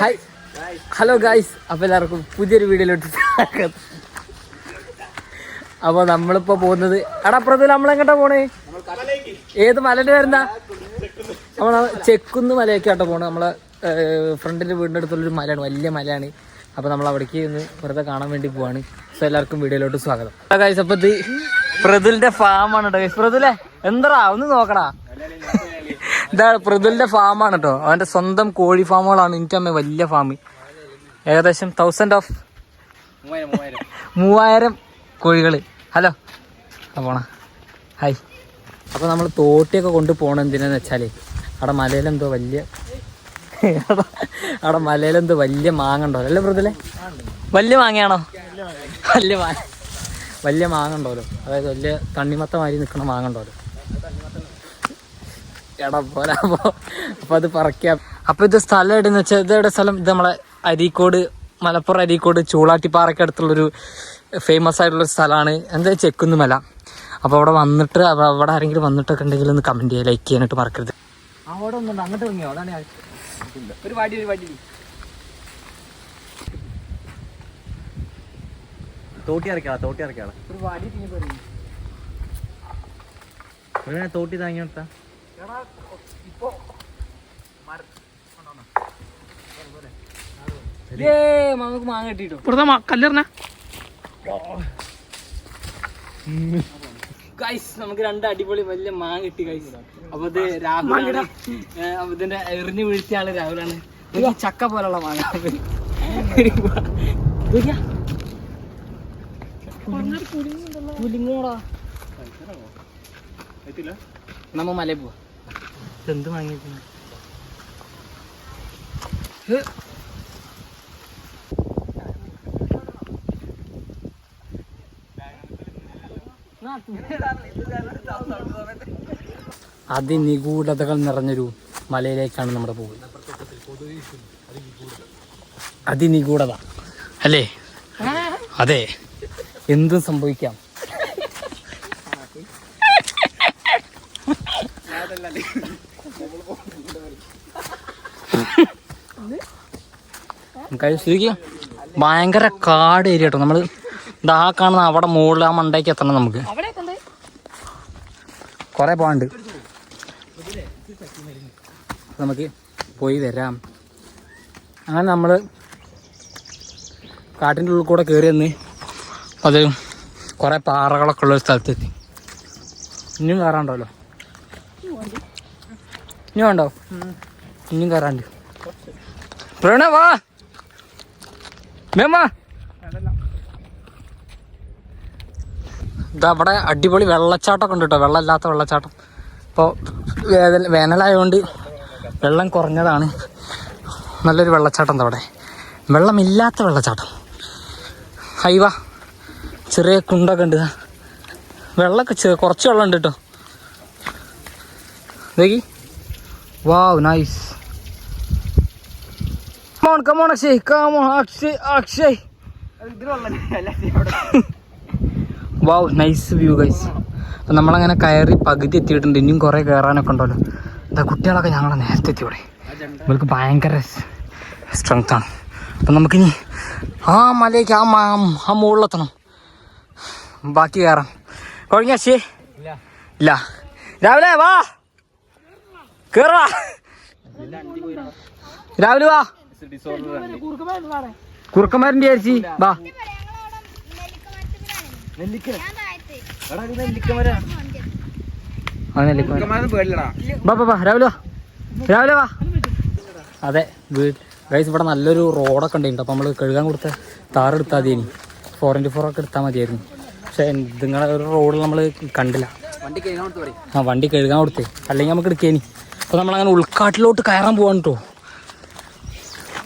Hi hello guys അപ്പോൾ എല്ലാവർക്കും പുതിയൊരു വീഡിയോയിലോട്ട് സ്വാഗതം. അപ്പോൾ നമ്മളിപ്പോൾ പോകുന്നത് എടാ നമ്മളെങ്ങോട്ടാ പോണേ? ഏത് മലന്റെ പേരെന്താ? നമ്മൾ ചെക്കുന്ന് മലയൊക്കെയാട്ടോ പോണത് നമ്മളെ ഫ്രണ്ടിന്റെ വീടിന്റെ അടുത്തുള്ളൊരു മലയാണ് വലിയ മലയാണ്. അപ്പോൾ നമ്മൾ അവിടേക്ക് ഇന്ന് വെറുതെ കാണാൻ വേണ്ടി പോവാണ്. സോ എല്ലാവർക്കും വീഡിയോയിലോട്ട് സ്വാഗതം. ഗായ്സ് അപ്പോൾ ഇത് പ്രതുലിന്റെ ഫാമാണ് കേട്ടോ ഗൈസ് പ്രതുലേ എന്താ ഒന്ന് നോക്കടാ. ഇതാണ് പ്രതുലിന്റെ ഫാമാണ് കേട്ടോ അവന്റെ സ്വന്തം കോഴി ഫാമുകളാണ് എനിക്ക് അമ്മ വലിയ ഫാം ഏകദേശം തൗസൻഡ് ഓഫ് മൂവായിരം കോഴികൾ ഹലോ. പോണ. ഹായ്. അപ്പോൾ നമ്മൾ തോട്ടിയൊക്കെ കൊണ്ട് പോകണം എന്തിനാന്ന് വെച്ചാൽ അവിടെ മലയിലെന്തോ വലിയ അവിടെ മലയിലെന്തോ വലിയ മാങ്ങ ഉണ്ടോ അല്ലേ പ്രതുലേ വലിയ മാങ്ങയാണോ? വലിയ മാങ്ങ വലിയ മാങ്ങ ഉണ്ടോലോ അതായത് വലിയ തണ്ണിമത്ത മാതിരി നിൽക്കുന്ന മാങ്ങ ഉണ്ടല്ലോ. എടാ പോരാ അപ്പോൾ അപ്പൊ അത് പറക്കാം. അപ്പൊ ഇത് സ്ഥലം എവിടെയെന്ന് വെച്ചാൽ ഇത് എവിടെ സ്ഥലം? ഇത് നമ്മളെ അരീക്കോട് മലപ്പുറം അരീക്കോട് ചൂളാട്ടിപ്പാറയ്ക്ക് അടുത്തുള്ളൊരു ഫേമസ് ആയിട്ടുള്ള ഒരു സ്ഥലമാണ്. എന്താ ചെക്കുന്ന മല. അപ്പോൾ അവിടെ വന്നിട്ട് അവ- അവിടെ ആരെങ്കിലും വന്നിട്ടൊക്കെ ഉണ്ടെങ്കിൽ ഒന്ന് കമന്റ് ചെയ്യുക ലൈക്ക് ചെയ്യാനായിട്ട് മറക്കരുത്. അവിടെ ഒന്നുണ്ട്. അങ്ങോട്ട് ഇറങ്ങിയോ? അതാണ് ഒരു വാടി ഒരു വാടി. തോട്ടി ഇറക്കാളാ തോട്ടി ഇറക്കാളാ ഒരു വാടി തോട്ടി താങ്ങി ഏ നമുക്ക് മാങ്ങ കിട്ടിട്ടോ കല്ലെറിഞ്ഞ. ഗൈസ് നമുക്ക് രണ്ട് അടിപൊളി വലിയ മാങ്ങ കിട്ടി ഗൈസ് അപ്പൊ ഇത് രാഹുലാണ്. അപ്പൊ ഇതിന്റെ എറിഞ്ഞു വീഴ്ത്തിയ ആൾ രാഹുലാണ്. ചക്ക പോലുള്ള മാങ്ങ. പുലിങ്ങോടാ. നമ്മ മലയിൽ പോവാ. എന്ത് വാങ്ങിയിരിക്കുന്നു അതിനിഗൂഢതകൾ നിറഞ്ഞൊരു മലയിലേക്കാണ് നമ്മുടെ പോകുന്നത്. അതിനിഗൂഢത. അല്ലേ? അതെ. എന്തും സംഭവിക്കാം. ശരിക്കും ഭയങ്കര കാട് ഏരിയ കേട്ടോ നമ്മൾ ഇതാ കാണുന്ന അവിടെ മുകളിൽ ആ മണ്ടയ്ക്ക് എത്തണം നമുക്ക്. കുറെ പോണ്ട് നമുക്ക് പോയി വരാം. അങ്ങനെ നമ്മൾ കാട്ടിന്റെ ഉള്ളിൽ കൂടെ കയറി വന്ന് അത് കുറേ പാറകളൊക്കെ ഉള്ള ഒരു സ്ഥലത്തെത്തി. ഇനിയും കയറാണ്ടല്ലോ ഇനിയും വേണ്ടോ? ഇനിയും കയറാണ്ട് പ്രണ വാ മേമ്മ. ഇതാ അവിടെ അടിപൊളി വെള്ളച്ചാട്ടമൊക്കെ ഉണ്ട് കേട്ടോ. വെള്ളമില്ലാത്ത വെള്ളച്ചാട്ടം. ഇപ്പോൾ വേനൽ വേനലായതുകൊണ്ട് വെള്ളം കുറഞ്ഞതാണ്. നല്ലൊരു വെള്ളച്ചാട്ടം അവിടെ. വെള്ളമില്ലാത്ത വെള്ളച്ചാട്ടം. ഹൈവ ചെറിയ കുണ്ടൊക്കെ ഉണ്ട്. വെള്ളമൊക്കെ ചെറിയ കുറച്ച് വെള്ളം ഉണ്ട് കേട്ടോ. Wow nice. Come on come on Akshay come on Akshay Akshay wow nice view guys അപ്പം നമ്മളങ്ങനെ കയറി പകുതി എത്തിയിട്ടുണ്ട്. ഇനിയും കുറേ കയറാനൊക്കെ ഉണ്ടല്ലോ. എന്താ കുട്ടികളൊക്കെ ഞങ്ങളെ നേരത്തെ എത്തി ഇവിടെ. ഇവർക്ക് ഭയങ്കര സ്ട്രെങ്ത് ആണ്. അപ്പം നമുക്കിനി ആ മലയ്ക്ക് ആ മ- ആ മുകളിലെത്തണം. ബാക്കി കയറാം. കുഴഞ്ഞ ശേ ഇല്ല. രാവിലെ വാ. കേറാ രാവിലെ വാ. കുറുക്കന്മാരിന്റെ ചേച്ചി. വാ ആ വാ വാ രാവിലെ വാ. രാവിലെ വാ. അതെ വീട് ഗൈസ് ഇവിടെ നല്ലൊരു റോഡൊക്കെ ഉണ്ടായിരുന്നു അപ്പോൾ നമ്മൾ കഴുകാൻ കൊടുത്ത താർ എടുത്താൽ മതി ഇനി ഫോർ ഇന്റു ഫോർ ഒക്കെ എടുത്താൽ മതിയായിരുന്നു. പക്ഷെ നിങ്ങളെ ഒരു റോഡിൽ നമ്മൾ കണ്ടില്ല. ആ വണ്ടി കഴുകാൻ കൊടുത്തേ. അല്ലെങ്കിൽ നമുക്ക് എടുക്കേനി. അപ്പോൾ നമ്മളങ്ങനെ ഉൾക്കാട്ടിലോട്ട് കയറാൻ പോവാണ് കേട്ടോ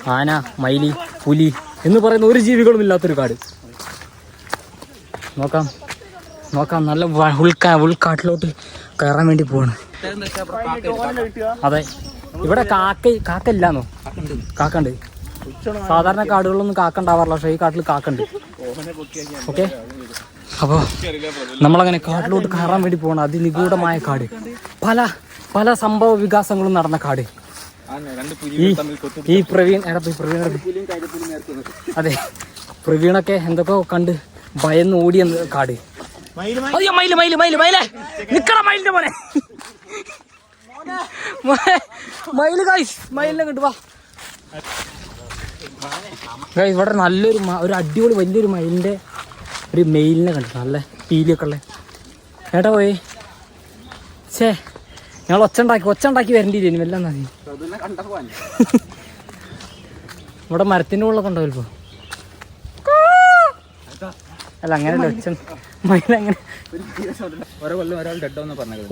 ആന മൈലി പുലി എന്ന് പറയുന്ന ഒരു ജീവികളും ഇല്ലാത്തൊരു കാട്. നോക്കാം. നോക്കാം. നല്ല ഉൾക്കാ ഉൾക്കാട്ടിലോട്ട് കയറാൻ വേണ്ടി പോവാണ്. അതെ. ഇവിടെ കാക്ക കാക്ക ഇല്ലാന്നോ കാക്കണ്ട് സാധാരണ കാടുകളൊന്നും കാക്ക ഉണ്ടാവാറില്ല. പക്ഷേ ഈ കാട്ടിൽ കാക്കണ്ട് ഓക്കെ? അപ്പോൾ നമ്മളങ്ങനെ കാട്ടിലോട്ട് കയറാൻ വേണ്ടി പോകണം അതിനിഗൂഢമായ കാട്. പല പല സംഭവ വികാസങ്ങളും നടന്ന കാട്. ഈ പ്രവീൺ എടാ പ്രവീൺ. അതെ പ്രവീണൊക്കെ എന്തൊക്കെ കണ്ട് ഭയന്ന് ഓടിയെന്ന് കാട്. അയ്യോ മയിൽ മയിൽ മയിൽ മയിലേ. നിക്കട മയിലിന്റെ പോലെ മയിൽ ഗൈസ് മയിലിനെ കിട്ടു വാ. ഗൈസ് ഇവിടെ നല്ലൊരു ഒരു അടിപൊളി വലിയൊരു മയിലിന്റെ ഒരു മെയിലിനെ കണ്ടു നല്ല പീലിയൊക്കെ ഉള്ളത് ഏട്ടാ പോയി. ഛേ. ഞങ്ങൾ ഒച്ച ഉണ്ടാക്കി ഒച്ച ഉണ്ടാക്കി വരണ്ടില്ലേ എല്ലാം നദി ഇവിടെ മരത്തിന്റെ ഉള്ളൊക്കെ ഉണ്ടാവും ഇപ്പൊ അല്ല അങ്ങനെയല്ല ഒച്ച മയിലങ്ങനെ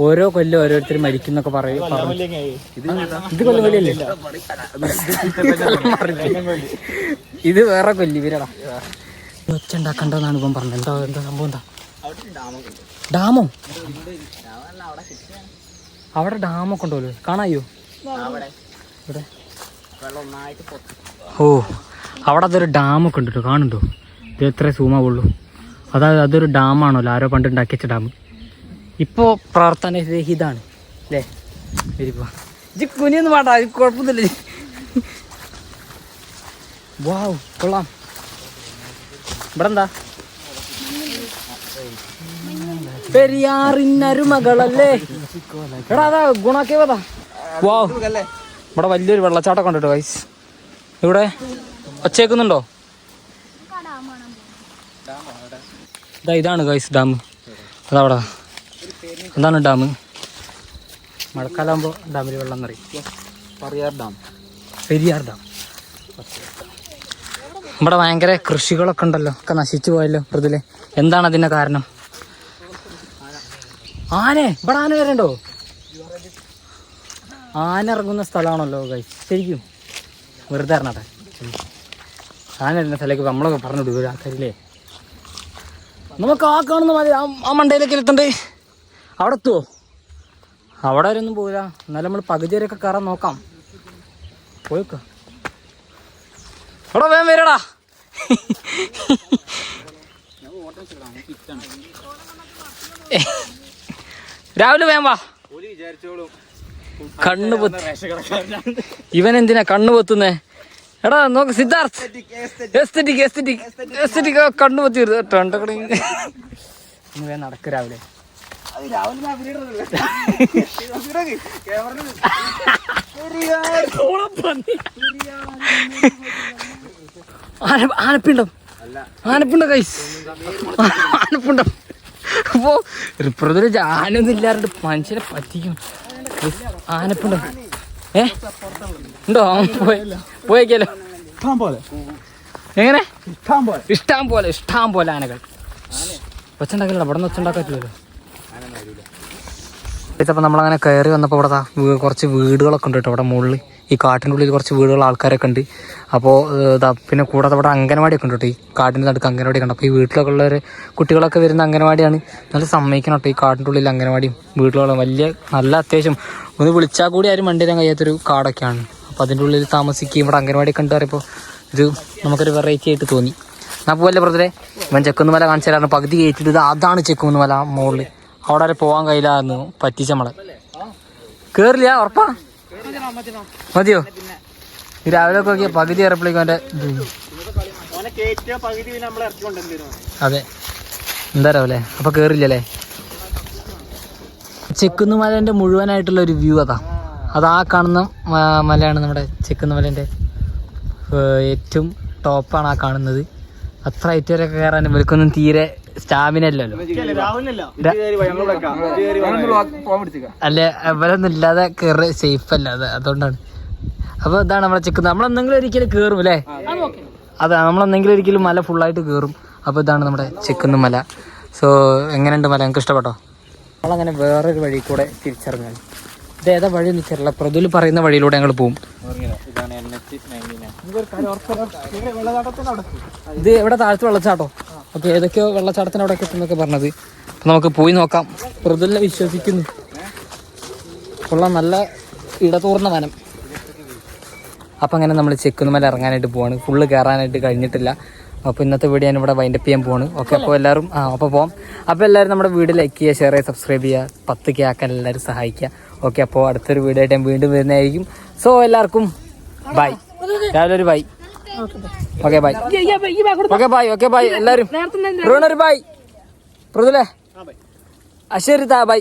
ഓരോ കൊല്ലം ഓരോരുത്തർ മരിക്കുന്നൊക്കെ പറയും പറഞ്ഞു. ഇത് കൊല്ലം കൊല്ലല്ലേ ഇത് വേറെ കൊല്ലി ഇവരടാ ഒച്ച ഉണ്ടാക്കണ്ടെന്നാണ് ഇപ്പം പറഞ്ഞത് എന്താ എന്താ സംഭവം എന്താ ഡാമോ അവിടെ ഡാമൊക്കെ ഉണ്ടല്ലോ കാണായോ? ഇവിടെ. ഓ അവിടെ അതൊരു ഡാമൊക്കെ ഉണ്ട് കേട്ടോ കാണുന്നുണ്ടോ? ഇത് എത്ര സൂമാവുള്ളൂ അതായത് അതൊരു ഡാമാണല്ലോ ആരോ പണ്ട് ഉണ്ടാക്കി വെച്ച ഡാം ഇപ്പോൾ പ്രവർത്തനരഹിതാണ് അല്ലേ? വരിപ്പോ ഇത് കുനിയൊന്നും വേണ്ട കുഴപ്പമൊന്നുമില്ല. വാവ് കൊള്ളാം. ഇവിടെ എന്താ? പെരിയാറിനരുമകളല്ലേ എടാ അതാ ഗുണാക്കേവതാ വാ ഇവിടെ വലിയൊരു വെള്ളച്ചാട്ടം കണ്ടിട്ട് വൈസ് ഇവിടെ ഒച്ചേക്കുന്നുണ്ടോ? ഇതാ ഇതാണ് ഗൈസ് ഡാം അതവിടെ എന്താണ് ഡാം മഴക്കാലാകുമ്പോൾ ഡാമിൽ വെള്ളം നിറയും. പറയാർ ഡാം പെരിയാർ ഡാം ഇവിടെ ഭയങ്കര കൃഷികളൊക്കെ ഉണ്ടല്ലോ ഒക്കെ നശിച്ചു പോയല്ലോ മൃദുലെ എന്താണ് അതിന്റെ കാരണം? ആനെ ഇവിടെ ആന വരണ്ടോ? ആന ഇറങ്ങുന്ന സ്ഥലമാണല്ലോ ഗൈസ് ശരിക്കും. വെറുതെ ഇറങ്ങട്ടെ. ആന ഇറങ്ങുന്ന സ്ഥലത്തേക്ക് നമ്മളൊക്കെ പറഞ്ഞു വിടുക ആൾക്കാരില്ലേ? നമുക്ക് ആ കാണുന്ന മതി ആ- മണ്ടയിലേക്ക് എത്തണ്ടേ? അവിടെ എത്തുവോ? അവിടെ വരെ ഒന്നും എന്നാലും നമ്മൾ പകുതി വരെയൊക്കെ കയറാൻ നോക്കാം. പോയിക്കോ അവിടെ വേഗം വരടാ. രാവിലെ വേം വാ. കണ്ണു ഇവൻ എന്തിനാ കണ്ണു പൊത്തുന്നേ? എടാ നോക്ക് സിദ്ധാർത്ഥ്. എസ്തെറ്റിക് എസ്തെറ്റിക് എസ്തെറ്റിക് കണ്ണു പൊത്തി വേഗം നടക്ക് രാവിലെ. ആനപ്പിണ്ടം? ആനപ്പിണ്ടം കൈസ് ആനപ്പുണ്ട. അപ്പോ റിപ്രതിൽ ആനൊന്നും ഇല്ലാറുണ്ട്. മനുഷ്യനെ പറ്റിക്കും. ആനപ്പുണ്ട. ഏ? ഉണ്ടോ? പോയ- പോയേക്കാലോ ഇഷ്ടം പോലെ എങ്ങനെ? ഇഷ്ടം പോലെ ഇഷ്ടം പോലെ ഇഷ്ടം പോലെ ആനകൾ വെച്ചുണ്ടാക്കില്ല ഇവിടെ നിന്ന് ഒച്ചുണ്ടാക്കത്തില്ലല്ലോ ഇതപ്പോൾ നമ്മളങ്ങനെ കയറി വന്നപ്പോൾ ഇവിടെ കുറച്ച് വീടുകളൊക്കെ ഉണ്ട് കേട്ടോ. ഇവിടെ മുകളിൽ. ഈ കാട്ടിന്റെ ഉള്ളിൽ കുറച്ച് വീടുകൾ ആൾക്കാരൊക്കെ ഉണ്ട്. അപ്പോൾ പിന്നെ കൂടാതെ ഇവിടെ അംഗനവാടിയൊക്കെ ഉണ്ട് കേട്ടോ ഈ കാട്ടിന്റെ നടുക്ക് അംഗനവാടിയൊക്കെ ഉണ്ട്? അപ്പോൾ ഈ വീട്ടിലൊക്കെ ഉള്ളവർ കുട്ടികളൊക്കെ വരുന്ന അംഗനവാടിയാണ്. നല്ല സമ്മതിക്കണം ഈ കാട്ടിന്റെ ഉള്ളിൽ അംഗനവാടിയും വീട്ടിലുള്ള വലിയ നല്ല അത്യാവശ്യം. ഒന്ന് വിളിച്ചാൽ കൂടി ആരും വണ്ടി തരാൻ കഴിയാത്തൊരു കാടൊക്കെയാണ്. അപ്പോൾ അതിന്റെ ഉള്ളിൽ താമസിക്കുകയും ഇവിടെ അംഗനവാടിയൊക്കെ ഉണ്ട് പറയുമ്പോൾ ഇത് നമുക്കൊരു വെറൈറ്റി ആയിട്ട് തോന്നി. എന്നാൽ പോവല്ലേ ബ്രദറെ? ഇവൻ ചെക്കുന്നുമല കാണിച്ചു തരാണ് പകുതി കയറ്റിട്ട് അതാണ് ചെക്കുന്നുമല മുകളിൽ അവിടെ വരെ പോകാൻ കഴിയില്ലാന്ന് പറ്റിച്ച നമ്മളെ കയറില്ല ഉറപ്പാ? മതിയോ? രാവിലെ ഒക്കെ നോക്കിയാ പകുതി ഇറപ്പിലേക്ക് അവന്റെ അതെ. എന്താ രാവിലെ അപ്പൊ കേറില്ലല്ലേ ചെക്കുന്നുമലേന്റെ മുഴുവനായിട്ടുള്ള ഒരു വ്യൂ അതാ. അത് ആ കാണുന്ന മലയാണ് നമ്മുടെ ചെക്കുന്ന് മലേന്റെ ഏറ്റവും ടോപ്പാണ് ആ കാണുന്നത്. അത്ര ഹൈറ്റ് വരെ കയറാൻ ഇവർക്കൊന്നും തീരെ സ്റ്റാമിന അല്ലല്ലോ അല്ലെ അവരൊന്നും ഇല്ലാതെ കയറി സേഫ് അല്ല അത് അതുകൊണ്ടാണ്. അപ്പൊ ഇതാണ് നമ്മളെ ചെക്ക് നമ്മളെന്തെങ്കിലും ഒരിക്കലും കേറും അല്ലേ? അതെ. നമ്മളെന്തെങ്കിലും ഒരിക്കലും മല ഫുള്ളായിട്ട് കേറും. അപ്പൊ ഇതാണ് നമ്മുടെ ചെക്കുന്ന മല. സോ എങ്ങനെയുണ്ട് മല? നിങ്ങൾക്ക് ഇഷ്ടപ്പെട്ടോ? നമ്മളങ്ങനെ വേറൊരു വഴി കൂടെ തിരിച്ചറിഞ്ഞാൽ. ഇത് ഏതാ വഴി എന്ന് വെച്ചാൽ പ്രതുൽ പറയുന്ന വഴിയിലൂടെ ഞങ്ങൾ പോകും ഇത് എവിടെ താഴത്ത് വെള്ളച്ചാട്ടോ? ഓക്കെ ഏതൊക്കെയോ വെള്ളച്ചാട്ടത്തിന് അവിടെ എത്തുന്നൊക്കെ പറഞ്ഞത്. അപ്പൊ നമുക്ക് പോയി നോക്കാം. പ്രതുലിനെ വിശ്വസിക്കുന്നു. കൊള്ളാം നല്ല ഇടതൂർന്ന വനം. അപ്പം അങ്ങനെ നമ്മൾ ചെക്കുന്നുമല ഇറങ്ങാനായിട്ട് പോവാണ്. ഫുള്ള് കയറാനായിട്ട് കഴിഞ്ഞിട്ടില്ല. അപ്പോൾ ഇന്നത്തെ വീഡിയോ ഞാൻ ഇവിടെ വൈൻഡപ്പ് ചെയ്യാൻ പോവാണ്. ഓക്കെ അപ്പോൾ എല്ലാവരും ആ അപ്പോൾ പോവാം. അപ്പോൾ എല്ലാവരും നമ്മുടെ വീഡിയോ ലൈക്ക് ചെയ്യുക ഷെയർ ചെയ്യുക സബ്സ്ക്രൈബ് ചെയ്യുക പത്ത് കെ ആക്കാൻ എല്ലാവരും സഹായിക്കുക. ഓക്കെ അപ്പോൾ അടുത്തൊരു വീഡിയോ ആയിട്ട് ഞാൻ വീണ്ടും വരുന്നതായിരിക്കും. സോ എല്ലാവർക്കും ബൈ രാവിലെ ഒരു bye okay bye. Okay bye. Okay bye എല്ലാവരും ബൈ. മൃദുലേ അശ്വരി താ ബൈ.